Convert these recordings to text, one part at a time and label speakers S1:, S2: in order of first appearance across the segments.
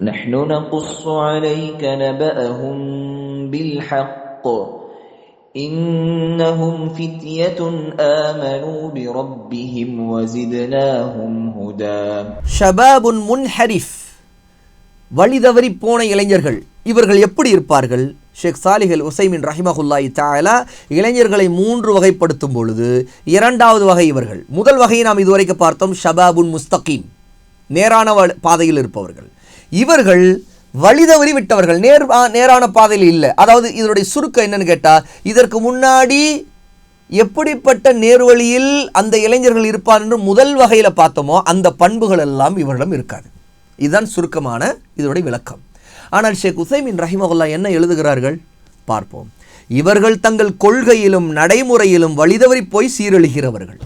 S1: نحن نقص عليك نبأهم بالحق إنهم فتية آمنوا بربهم وزدناهم هدى
S2: ஷபாபுன் முன்ஹரிஃப் வழிதவறி போன இளைஞர்கள் இவர்கள் எப்படி இருப்பார்கள் ஷேக் சாலிஹல் உசைமின் ரஹிமஹுல்லாய் தாலா இளைஞர்களை மூன்று வகைப்படுத்தும் பொழுது இரண்டாவது வகை இவர்கள் முதல் வகையை நாம் இதுவரைக்கும் பார்த்தோம் ஷபாபுன் முஸ்தகீம் நேரான வ- பாதையில் இருப்பவர்கள் இவர்கள் வழிதவறி விட்டவர்கள். நேர் நேரான பாதையில் இல்லை. அதாவது இதனுடைய சுருக்கம் என்னன்னு கேட்டால் இதற்கு முன்னாடி எப்படிப்பட்ட நேர்வழியில் அந்த இளைஞர்கள் இருப்பார் என்று முதல் வகையில் பார்த்தோமோ அந்த பண்புகள் எல்லாம் இவரிடம் இருக்காது. இதுதான் சுருக்கமான இதனுடைய விளக்கம். ஆனால் ஷேக் உசைமின் ரஹிமகுல்லா என்ன எழுதுகிறார்கள்? பார்ப்போம். இவர்கள் தங்கள் கொள்கையிலும் நடைமுறையிலும் வழிதவறி போய் சீரழிகிறவர்கள்.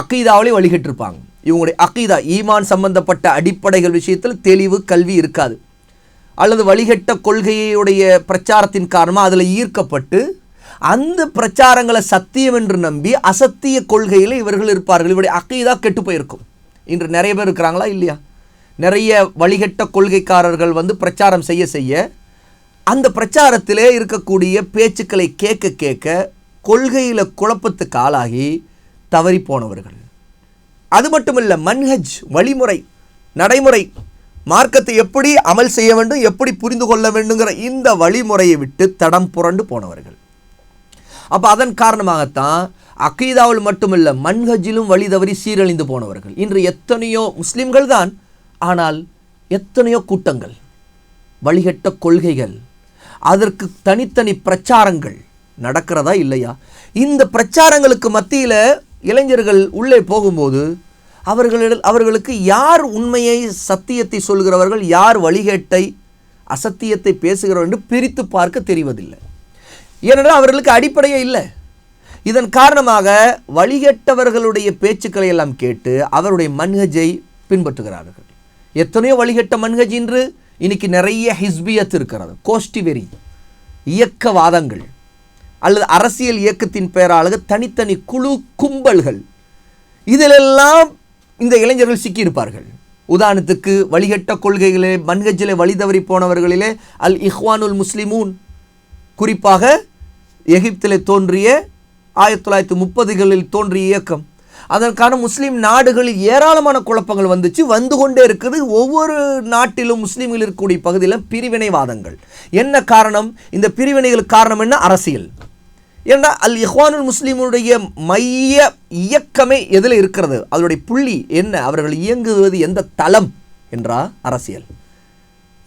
S2: அக்கீதாவிலே வழிகிட்டிருப்பாங்க. இவங்களுடைய அகீதா ஈமான் சம்பந்தப்பட்ட அடிப்படைகள் விஷயத்தில் தெளிவு கல்வி இருக்காது. அல்லது வழிகட்ட கொள்கையுடைய பிரச்சாரத்தின் காரணமாக அதில் ஈர்க்கப்பட்டு அந்த பிரச்சாரங்களை சத்தியம் என்று நம்பி அசத்திய கொள்கையில் இவர்கள் இருப்பார்கள். இவருடைய அக்கீதா கெட்டு போயிருக்கும். இன்று நிறைய பேர் இருக்கிறாங்களா இல்லையா? நிறைய வழிகட்ட கொள்கைக்காரர்கள் வந்து பிரச்சாரம் செய்ய செய்ய அந்த பிரச்சாரத்திலே இருக்கக்கூடிய பேச்சுக்களை கேட்க கேட்க கொள்கையில் குழப்பத்துக்கு ஆளாகி தவறி போனவர்கள். அது மட்டுமல்ல மன்ஹஜ் வழிமுறை நடைமுறை மார்க்கத்தை எப்படி அமல் செய்ய வேண்டும் எப்படி புரிந்து கொள்ள வேண்டுங்கிற இந்த வழிமுறையை விட்டு தடம் புரண்டு போனவர்கள். அப்போ அதன் காரணமாகத்தான் அக்கீதாவில் மட்டுமல்ல மன்ஹஜிலும் வழி தவறி சீரழிந்து போனவர்கள். இன்று எத்தனையோ முஸ்லிம்கள் தான் ஆனால் எத்தனையோ கூட்டங்கள் வழிகட்ட கொள்கைகள் அதற்கு தனித்தனி பிரச்சாரங்கள் நடக்கிறதா இல்லையா? இந்த பிரச்சாரங்களுக்கு மத்தியில் இளைஞர்கள் உள்ளே போகும்போது அவர்களிடம் அவர்களுக்கு யார் உண்மையை சத்தியத்தை சொல்கிறவர்கள் யார் வழிகேட்டை அசத்தியத்தை பேசுகிறவர்கள் என்று பிரித்து பார்க்க தெரிவதில்லை. ஏனென்றால் அவர்களுக்கு அடிப்படையே இல்லை. இதன் காரணமாக வழிகட்டவர்களுடைய பேச்சுக்களை எல்லாம் கேட்டு அவருடைய மன்ஹஜை பின்பற்றுகிறார்கள். எத்தனையோ வழிகட்ட மன்ஹஜ் இன்று இன்னைக்கு நிறைய ஹிஸ்பியத் இருக்கிறது. கோஷ்டி வெறி இயக்கவாதங்கள் அல்லது அரசியல் இயக்கத்தின் பெயராக தனித்தனி குழு கும்பல்கள். இதிலெல்லாம் இந்த இளைஞர்கள் சிக்கியிருப்பார்கள். உதாரணத்துக்கு வழிகட்ட கொள்கைகளே மன்கஜிலே வழி தவறி போனவர்களிலே அல் இஹ்வானுல் முஸ்லிமூன். குறிப்பாக எகிப்திலே தோன்றிய ஆயிரத்தி தொள்ளாயிரத்தி முப்பதுகளில் தோன்றிய இயக்கம். அதற்கான முஸ்லீம் நாடுகளில் ஏராளமான குழப்பங்கள் வந்துச்சு. வந்து கொண்டே இருக்குது. ஒவ்வொரு நாட்டிலும் முஸ்லீம்கள் இருக்கக்கூடிய பகுதியில் பிரிவினைவாதங்கள். என்ன காரணம்? இந்த பிரிவினைகளுக்கு காரணம் என்ன? அரசியல். ஏன்னா அல் இஹ்வானுல் முஸ்லீமுடைய மைய இயக்கமே எதில் இருக்கிறது? அதனுடைய புள்ளி என்ன? அவர்கள் இயங்குவது எந்த தளம்? என்றா அரசியல்.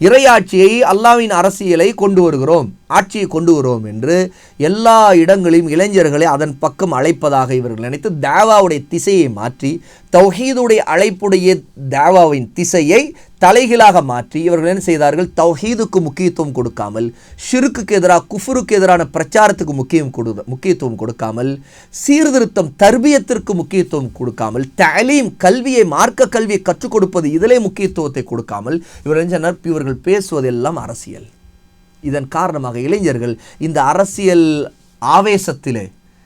S2: இறையாட்சியை அல்லாவின் அரசியலை கொண்டு வருகிறோம். ஆட்சியை கொண்டு வருவோம் என்று எல்லா இடங்களிலும் இளைஞர்களை அதன் பக்கம் அழைப்பதாக இவர்கள் நினைத்து தேவாவுடைய திசையை மாற்றி தௌஹீதுடைய அழைப்புடைய தேவாவின் திசையை தலைகீழாக மாற்றி இவர்கள் என்ன செய்தார்கள் தௌஹீதுக்கு முக்கியத்துவம் கொடுக்காமல் ஷிருக்குக்கு எதிராக குஃபுருக்கு எதிரான பிரச்சாரத்துக்கு முக்கியம் கொடு முக்கியத்துவம் கொடுக்காமல் சீர்திருத்தம் தர்பியத்திற்கு முக்கியத்துவம் கொடுக்காமல் தலீம் கல்வியை மார்க்க கல்வியை கற்றுக் கொடுப்பது இதிலே முக்கியத்துவத்தை கொடுக்காமல் இவர்கள் என்ன செய்தனர்? இவர்கள் பேசுவதெல்லாம் அரசியல் இதன் காரணமாக இளைஞர்கள் இந்த அரசியல் ஆவேசத்திலே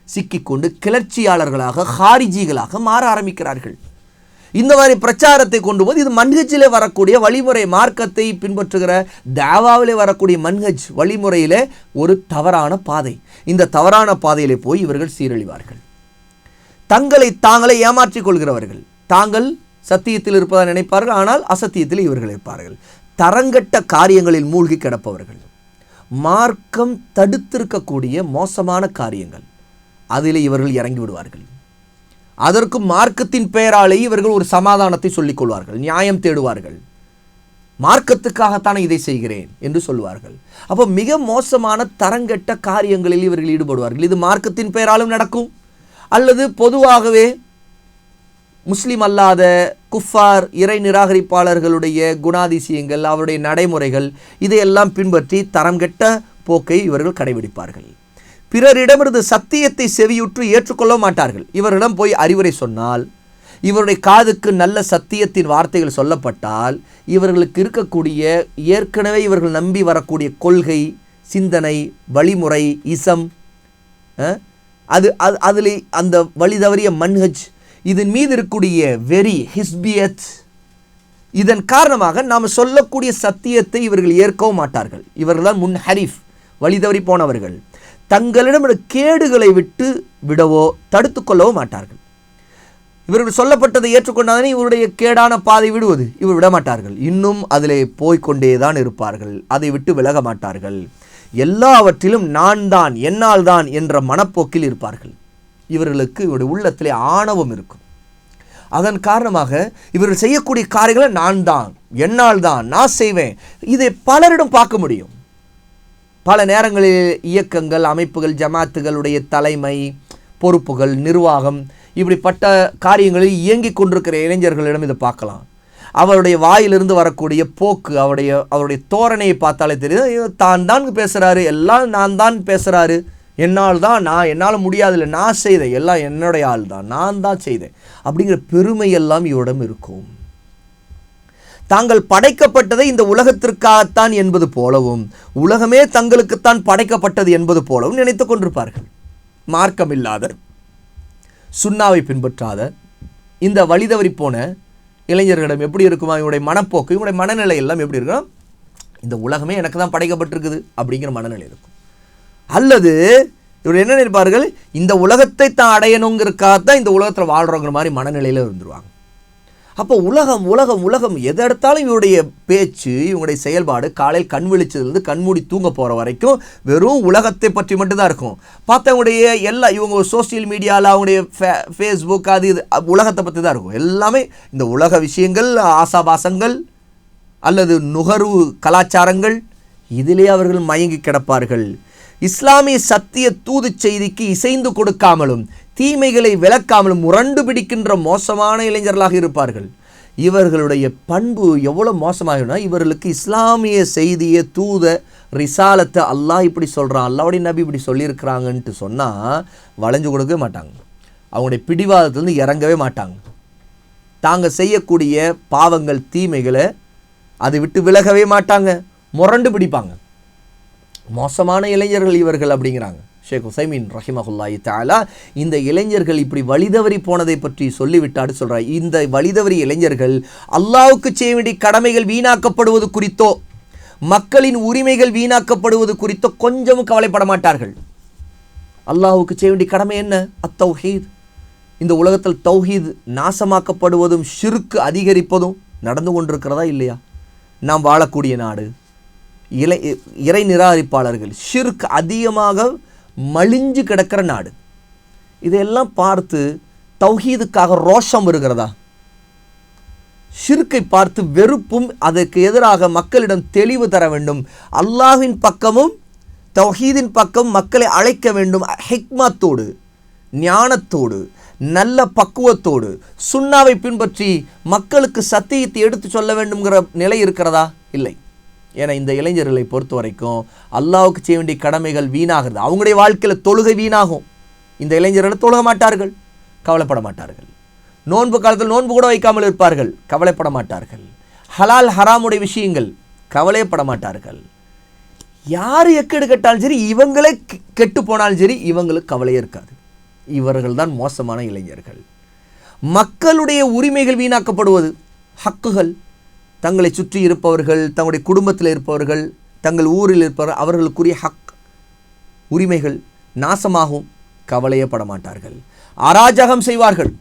S2: சிக்கிக்கொண்டு கிளர்ச்சியாளர்களாக ஹாரிஜிகளாக மாற ஆரம்பிக்கிறார்கள். இந்த மாதிரி பிரச்சாரத்தை கொண்டு போது இது மன்ஹஜிலே வரக்கூடிய வழிமுறை மார்க்கத்தை பின்பற்றுகிற தாவாவிலே வரக்கூடிய மன்ஹஜ் வழிமுறையிலே ஒரு தவறான பாதை. இந்த தவறான பாதையிலே போய் இவர்கள் சீரழிவார்கள். தங்களை தாங்களே ஏமாற்றிக் கொள்கிறவர்கள். தாங்கள் சத்தியத்தில் இருப்பதாக நினைப்பார்கள் ஆனால் அசத்தியத்தில் இவர்கள் இருப்பார்கள். தரங்கட்ட காரியங்களில் மூழ்கி கிடப்பவர்கள். மார்க்கம் தடுத்திருக்கக்கூடிய மோசமான காரியங்கள். அதில் இவர்கள் இறங்கி விடுவார்கள். அதற்கு மார்க்கத்தின் பெயராலே இவர்கள் ஒரு சமாதானத்தை சொல்லிக் கொள்வார்கள். நியாயம் தேடுவார்கள். மார்க்கத்துக்காகத்தானே இதை செய்கிறேன் என்று சொல்வார்கள் அப்போ மிக மோசமான தரங்கெட்ட காரியங்களில் இவர்கள் ஈடுபடுவார்கள். இது மார்க்கத்தின் பெயராலும் நடக்கும். அல்லது பொதுவாகவே முஸ்லீம் அல்லாத குஃபார் இறை நிராகரிப்பாளர்களுடைய குணாதிசயங்கள் அவருடைய நடைமுறைகள் இதையெல்லாம் பின்பற்றி தரம் கெட்ட போக்கை இவர்கள் கடைபிடிப்பார்கள். பிறரிடமிருந்து சத்தியத்தை செவியுற்று ஏற்றுக்கொள்ள மாட்டார்கள். இவரிடம் போய் அறிவுரை சொன்னால் இவருடைய காதுக்கு நல்ல சத்தியத்தின் வார்த்தைகள் சொல்லப்பட்டால் இவர்களுக்கு இருக்கக்கூடிய ஏற்கனவே இவர்கள் நம்பி வரக்கூடிய கொள்கை சிந்தனை வழிமுறை இசம் அது அது அதில் அந்த வழி தவறிய மன்ஹஜ் இதன் மீது இருக்கக்கூடிய வெறி ஹிஸ்பியத் இதன் காரணமாக நாம் சொல்லக்கூடிய சத்தியத்தை இவர்கள் ஏற்கவும் மாட்டார்கள். இவர்கள் தான் முன் ஹரீஃப் வழி தவறி போனவர்கள். தங்களிடம் கேடுகளை விட்டு விடவோ தடுத்து கொள்ளவோ மாட்டார்கள். இவர்கள் சொல்லப்பட்டதை ஏற்றுக்கொண்டாதனே இவருடைய கேடான பாதை விடுவது? இவர் விட மாட்டார்கள். இன்னும் அதிலே போய்கொண்டே தான் இருப்பார்கள். அதை விட்டு விலக மாட்டார்கள். எல்லாவற்றிலும் நான் தான் என்னால் தான் என்ற மனப்போக்கில் இருப்பார்கள். இவர்களுக்கு இவருடைய உள்ளத்திலே ஆணவம் இருக்கும். அதன் காரணமாக இவர்கள் செய்யக்கூடிய காரியங்களை நான் தான் என்னால் தான் நான் செய்வேன். இதை பலரிடம் பார்க்க முடியும். பல நேரங்களில் இயக்கங்கள் அமைப்புகள் ஜமாத்துகளுடைய தலைமை பொறுப்புகள் நிர்வாகம் இப்படிப்பட்ட காரியங்களில் இயங்கிக் கொண்டிருக்கிற இளைஞர்களிடம் இதை பார்க்கலாம். அவருடைய வாயிலிருந்து வரக்கூடிய போக்கு அவருடைய அவருடைய தோரணையை பார்த்தாலே தெரியுது தான் தான் பேசுகிறாரு எல்லாம் நான் தான் பேசுகிறாரு என்னால் தான் நான் என்னால் முடியாதில்ல நான் செய்தேன். எல்லாம் என்னுடைய ஆள் தான் நான் தான் செய்தேன். அப்படிங்கிற பெருமை எல்லாம் இவரிடம் இருக்கும். தாங்கள் படைக்கப்பட்டதை இந்த உலகத்திற்காகத்தான் என்பது போலவும் உலகமே தங்களுக்குத்தான் படைக்கப்பட்டது என்பது போலவும் நினைத்து கொண்டிருப்பார்கள். மார்க்கமில்லாத சுண்ணாவை பின்பற்றாத இந்த வழிதவறி போன இளைஞர்களிடம் எப்படி இருக்குமா? இவனுடைய மனப்போக்கு இவனுடைய மனநிலை எல்லாம் எப்படி இருக்கும் இந்த உலகமே எனக்கு தான் படைக்கப்பட்டிருக்குது அப்படிங்கிற மனநிலை இருக்கும். அல்லது இவர் என்ன நினைப்பார்கள்? இந்த உலகத்தை தான் அடையணுங்கிறதுக்காகத்தான் இந்த உலகத்தில் வாழ்கிறோங்கிற மாதிரி மனநிலையில் இருந்துருவாங்க. அப்போ உலகம் உலகம் உலகம் எதை எடுத்தாலும் இவருடைய பேச்சு இவங்களுடைய செயல்பாடு காலையில் கண் விழிச்சதுலேருந்து கண்மூடி தூங்க போகிற வரைக்கும் வெறும் உலகத்தை பற்றி மட்டும்தான் இருக்கும். பார்த்தவங்களுடைய எல்லா இவங்க சோசியல் மீடியாவில் அவங்களுடைய ஃபே ஃபேஸ்புக் அது இது உலகத்தை பற்றி தான் இருக்கும். எல்லாமே இந்த உலக விஷயங்கள் ஆசாபாசங்கள் அல்லது நுகர்வு கலாச்சாரங்கள் இதிலே அவர்கள் மயங்கி கிடப்பார்கள். இஸ்லாமிய சத்திய தூது செய்திக்கு இசைந்து கொடுக்காமலும் தீமைகளை விளக்காமலும் முரண்டு பிடிக்கின்ற மோசமான இளைஞர்களாக இருப்பார்கள். இவர்களுடைய பண்பு எவ்வளோ மோசமாகினா இவர்களுக்கு இஸ்லாமிய செய்தியை தூத ரிசாலத்தை அல்லாஹ் இப்படி சொல்கிறான் அல்லாவுடைய நபி இப்படி சொல்லியிருக்கிறாங்கன்ட்டு சொன்னால் வளைஞ்சு கொடுக்கவே மாட்டாங்க. அவங்களுடைய பிடிவாதத்திலிருந்து இறங்கவே மாட்டாங்க. தாங்கள் செய்யக்கூடிய பாவங்கள் தீமைகளை அதை விட்டு விலகவே மாட்டாங்க. முரண்டு பிடிப்பாங்க. மோசமான இளைஞர்கள் இவர்கள் அப்படிங்கிறாங்க. ஷேக் ஹுசைமின் ரஹிமஹுல்லாயி தாலா இந்த இளைஞர்கள் இப்படி வழிதவறி போனதை பற்றி சொல்லிவிட்டாடு சொல்கிறார் இந்த வழிதவறி இளைஞர்கள் அல்லாவுக்கு செய்ய வேண்டிய கடமைகள் வீணாக்கப்படுவது குறித்தோ மக்களின் உரிமைகள் வீணாக்கப்படுவது குறித்தோ கொஞ்சமும் கவலைப்பட மாட்டார்கள். அல்லாஹுக்கு செய்ய வேண்டிய கடமை என்ன? அத்தௌஹீத். இந்த உலகத்தில் தௌஹீத் நாசமாக்கப்படுவதும் ஷிருக்கு அதிகரிப்பதும் நடந்து கொண்டிருக்கிறதா இல்லையா? நாம் வாழக்கூடிய நாடு இலை இறை நிராகரிப்பாளர்கள். ஷிர்க் அதிகமாக மலிஞ்சு கிடக்கிற நாடு. இதையெல்லாம் பார்த்து தௌஹீதுக்காக ரோஷம் வருகிறதா? ஷிர்க்கை பார்த்து வெறுப்பும் அதற்கு எதிராக மக்களிடம் தெளிவு தர வேண்டும். அல்லாஹின் பக்கமும் தௌஹீதின் பக்கம் மக்களை அழைக்க வேண்டும். ஹிக்மத்தோடு ஞானத்தோடு நல்ல பக்குவத்தோடு சுண்ணாவை பின்பற்றி மக்களுக்கு சத்தியத்தை எடுத்து சொல்ல வேண்டுங்கிற நிலை இருக்கிறதா? இல்லை. ஏன்னா இந்த இளைஞர்களை பொறுத்த வரைக்கும் அல்லாவுக்கு செய்ய வேண்டிய கடமைகள் வீணாகிறது. அவங்களுடைய வாழ்க்கையில் தொழுகை வீணாகும். இந்த இளைஞர்கள் தொழுக மாட்டார்கள் கவலைப்பட மாட்டார்கள். நோன்பு காலத்தில் நோன்பு கூட வைக்காமல் இருப்பார்கள் கவலைப்பட மாட்டார்கள். ஹலால் ஹராமுடைய விஷயங்கள் கவலையப்பட மாட்டார்கள். யார் எக்கெடு கெட்டாலும் சரி இவங்களே கெ- கெட்டு போனாலும் சரி இவங்களுக்கு கவலையே இருக்காது. இவர்கள் தான் மோசமான இளைஞர்கள். மக்களுடைய உரிமைகள் வீணாக்கப்படுவது ஹக்குகள். தங்களை சுற்றி இருப்பவர்கள் தங்களுடைய குடும்பத்தில் இருப்பவர்கள் தங்கள் ஊரில் இருப்பவர்கள் அவர்களுக்குரிய ஹக் உரிமைகள் நாசமாகும் கவலையப்பட மாட்டார்கள் அராஜகம் செய்வார்கள்.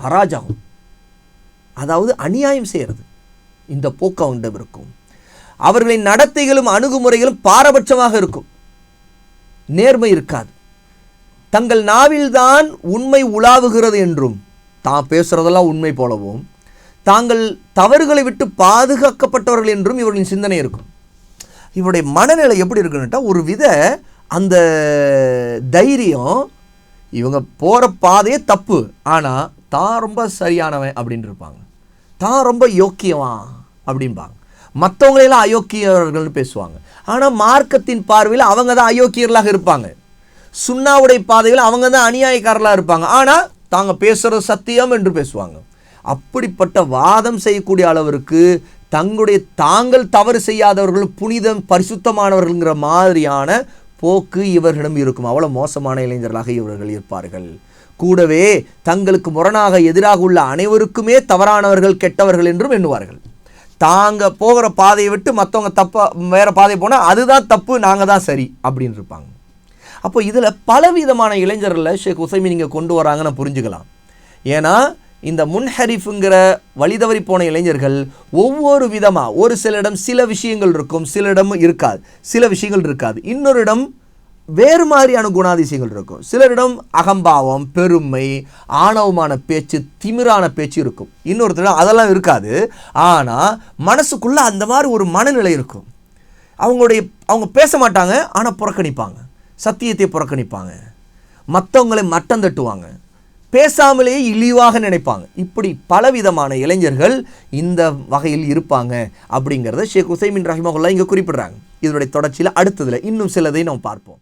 S2: அராஜகம். அதாவது அநியாயம் செய்கிறது இந்த போக்கு அவங்களிடம் இருக்கும். அவர்களின் நடத்தைகளும் அணுகுமுறைகளும் பாரபட்சமாக இருக்கும். நேர்மை இருக்காது. தங்கள் நாவில்தான் உண்மை உலாவுகிறது என்றும் தான் பேசுகிறதெல்லாம் உண்மை போலவும் தாங்கள் தவறுகளை விட்டு பாதுகாக்கப்பட்டவர்கள் என்றும் இவர்களின் சிந்தனை இருக்கும். இவருடைய மனநிலை எப்படி இருக்குன்னுட்டா ஒரு வித அந்த தைரியம் இவங்க போகிற பாதையே தப்பு. ஆனால் தான் ரொம்ப சரியானவன் அப்படின்னு இருப்பாங்க தான் ரொம்ப யோக்கியவான் அப்படின்பாங்க மற்றவங்களெல்லாம் அயோக்கியர்கள்னு பேசுவாங்க. ஆனால் மார்க்கத்தின் பார்வையில் அவங்க தான் அயோக்கியர்களாக இருப்பாங்க. சுண்ணாவுடைய பாதையில் அவங்க தான் அநியாயக்காரர்களாக இருப்பாங்க. ஆனால் தாங்க பேசுகிறது சத்தியம் என்று பேசுவாங்க. அப்படிப்பட்ட வாதம் செய்யக்கூடிய அளவிற்கு தங்களுடைய தாங்கள் தவறு செய்யாதவர்கள் புனிதம் பரிசுத்தமானவர்கள்ங்கிற மாதிரியான போக்கு இவர்களிடம் இருக்கும். அவ்வளோ மோசமான இளைஞர்களாக இவர்கள் இருப்பார்கள். கூடவே தங்களுக்கு முரணாக எதிராக உள்ள அனைவருக்குமே தவறானவர்கள் கெட்டவர்கள் என்றும் எண்ணுவார்கள். தாங்க போகிற பாதையை விட்டு மற்றவங்க தப்பாக வேற பாதை போனால் அதுதான் தப்பு நாங்கள் தான் சரி அப்படின்னு இருப்பாங்க. அப்போ இதில் பலவிதமான இளைஞர்களை ஷேக் உசைமி நீங்கள் கொண்டு வராங்கன்னு புரிஞ்சுக்கலாம். ஏன்னா இந்த முன்ஹரிஃபுங்கிற வழிதவறி போன இளைஞர்கள் ஒவ்வொரு விதமாக ஒரு சிலரிடம் சில விஷயங்கள் இருக்கும் சிலரிடம் இருக்காது. சில விஷயங்கள் இருக்காது. இன்னொரு இடம் வேறு மாதிரியான குணாதிசயங்கள் இருக்கும். சிலரிடம் அகம்பாவம் பெருமை ஆணவமான பேச்சு திமிரான பேச்சு இருக்கும். இன்னொருத்தரிடம் அதெல்லாம் இருக்காது. ஆனால் மனசுக்குள்ளே அந்த மாதிரி ஒரு மனநிலை இருக்கும். அவங்களுடைய அவங்க பேச மாட்டாங்க ஆனால் புறக்கணிப்பாங்க. சத்தியத்தை புறக்கணிப்பாங்க. மற்றவங்களை மட்டம் தட்டுவாங்க. பேசாமலேயே இழிவாக நினைப்பாங்க. இப்படி பலவிதமான இளைஞர்கள் இந்த வகையில் இருப்பாங்க அப்படிங்கிறத ஷேக் ஹுசைமின் ரஹிமகுல்லா இங்கே குறிப்பிடுறாங்க. இதனுடைய தொடர்ச்சியில் அடுத்ததில் இன்னும் சிலதை நாம் பார்ப்போம்.